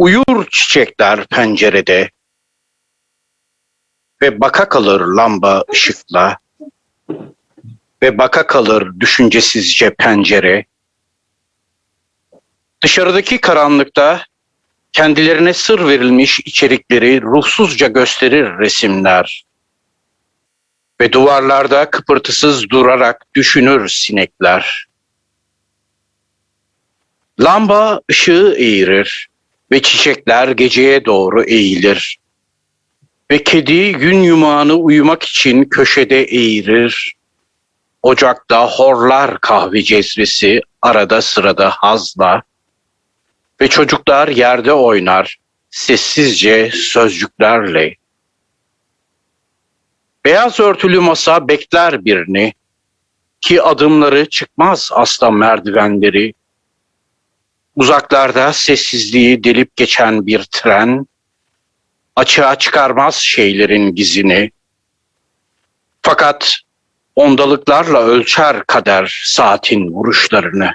Uyur çiçekler pencerede ve baka kalır lamba ışıkla ve baka kalır düşüncesizce pencere. Dışarıdaki karanlıkta kendilerine sır verilmiş içerikleri ruhsuzca gösterir resimler. Ve duvarlarda kıpırtısız durarak düşünür sinekler. Lamba ışığı eğirir ve çiçekler geceye doğru eğilir. Ve kedi gün yumağını uyumak için köşede eğirir. Ocakta horlar kahve cezvesi arada sırada hazla. Ve çocuklar yerde oynar sessizce sözcüklerle. Beyaz örtülü masa bekler birini ki adımları çıkmaz asla merdivenleri. Uzaklarda sessizliği delip geçen bir tren açığa çıkarmaz şeylerin gizini. Fakat ondalıklarla ölçer kader saatin vuruşlarını.